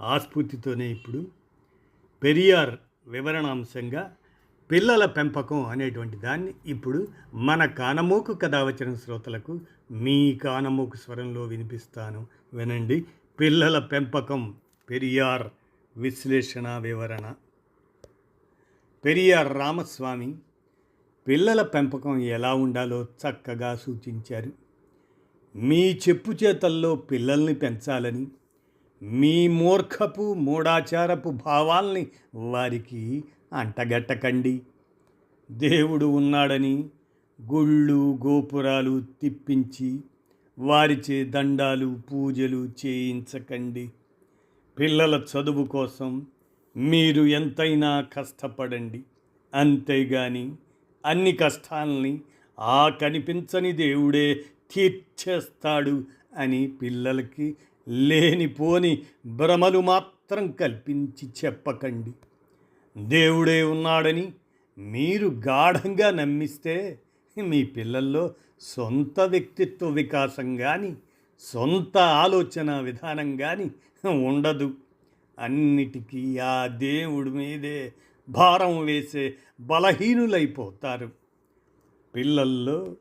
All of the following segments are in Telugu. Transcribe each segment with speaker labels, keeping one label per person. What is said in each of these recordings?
Speaker 1: ఆస్ఫూర్తితోనే ఇప్పుడు పెరియార్ వివరణాంశంగా పిల్లల పెంపకం అనేటువంటి దాన్ని ఇప్పుడు మన కానమోకు కథ వచ్చిన శ్రోతలకు మీ కానమోకు స్వరంలో వినిపిస్తాను. వినండి. పిల్లల పెంపకం పెరియార్ విశ్లేషణ వివరణ. పెరియార్ రామస్వామి పిల్లల పెంపకం ఎలా ఉండాలో చక్కగా సూచించారు. మీ చెప్పు చేతల్లో పిల్లల్ని పెంచాలని మీ మూర్ఖపు మూఢాచారపు భావాల్ని వారికి అంటగట్టకండి. దేవుడు ఉన్నాడని గుళ్ళు గోపురాలు తిప్పించి వారిచే దండాలు పూజలు చేయించకండి. పిల్లల చదువు కోసం మీరు ఎంతైనా కష్టపడండి. అంతేగాని అన్ని కష్టాలని ఆ కనిపించని దేవుడే తీర్చేస్తాడు అని పిల్లలకి లేనిపోని భ్రమలు మాత్రం కల్పించి చెప్పకండి. దేవుడే ఉన్నాడని మీరు గాఢంగా నమ్మిస్తే మీ పిల్లల్లో సొంత వ్యక్తిత్వ వికాసం కానీ సొంత ఆలోచన విధానం కానీ ఉండదు. అన్నిటికీ ఆ దేవుడి మీదే భారం వేసే బలహీనులైపోతారు. పిల్లల్లో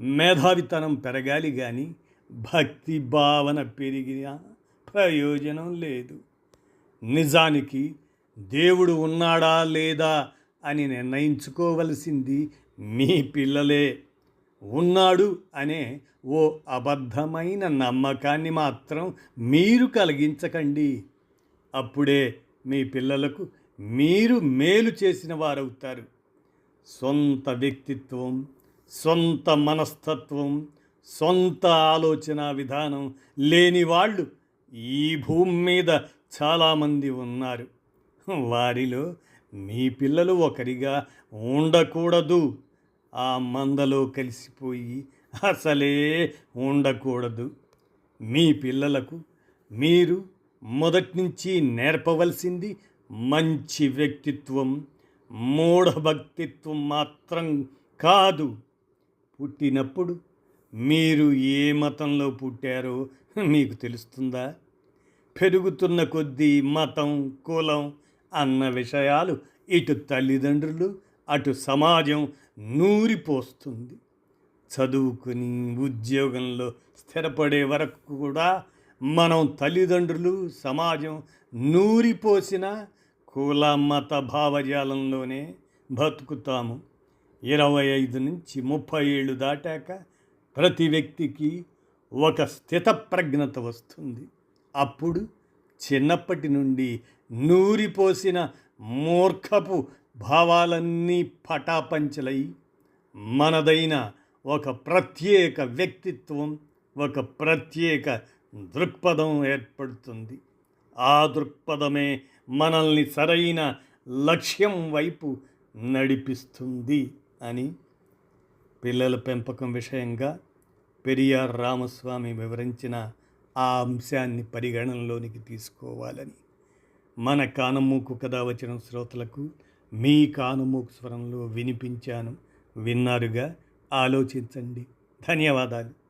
Speaker 1: మేధావితనం పెరగాలి కానీ భక్తి భావన పెరిగినా ప్రయోజనం లేదు. నిజానికి దేవుడు ఉన్నాడా లేదా అని నిర్ణయించుకోవలసింది మీ పిల్లలే. ఉన్నాడు అనే ఓ అబద్ధమైన నమ్మకాన్ని మాత్రం మీరు కలిగించకండి. అప్పుడే మీ పిల్లలకు మీరు మేలు చేసిన వారవుతారు. సొంత వ్యక్తిత్వం సొంత మనస్తత్వం సొంత ఆలోచన విధానం లేని వాళ్ళు ఈ భూమి మీద చాలామంది ఉన్నారు. వారిలో మీ పిల్లలు ఒకరిగా ఉండకూడదు. ఆ మందలో కలిసిపోయి అసలే ఉండకూడదు. మీ పిల్లలకు మీరు మొదటి నుంచి నేర్పవలసింది మంచి వ్యక్తిత్వం మూఢభక్తిత్వం మాత్రం కాదు. పుట్టినప్పుడు మీరు ఏ మతంలో పుట్టారో మీకు తెలుస్తుందా? పెరుగుతున్న కొద్దీ మతం కులం అన్న విషయాలు ఇటు తల్లిదండ్రులు అటు సమాజం నూరిపోస్తుంది. చదువుకుని ఉద్యోగంలో స్థిరపడే వరకు కూడా మనం తల్లిదండ్రులు సమాజం నూరిపోసిన కుల మత భావజాలంలోనే బతుకుతాము. ఇరవై ఐదు నుంచి ముప్పై ఏళ్ళు దాటాక ప్రతి వ్యక్తికి ఒక స్థితప్రజ్ఞత వస్తుంది. అప్పుడు చిన్నప్పటి నుండి నూరిపోసిన మూర్ఖపు భావాలన్నీ పటాపంచలై మనదైన ఒక ప్రత్యేక వ్యక్తిత్వం ఒక ప్రత్యేక దృక్పథం ఏర్పడుతుంది. ఆ దృక్పథమే మనల్ని సరైన లక్ష్యం వైపు నడిపిస్తుంది అని పిల్లల పెంపకం విషయంగా పెరియార్ రామస్వామి వివరించిన ఆ అంశాన్ని పరిగణనలోనికి తీసుకోవాలని. మన కానమూకు కథ వచ్చిన శ్రోతలకు మీ కానమూకు స్వరంలో వినిపించాను. విన్నారుగా? ఆలోచించండి. ధన్యవాదాలు.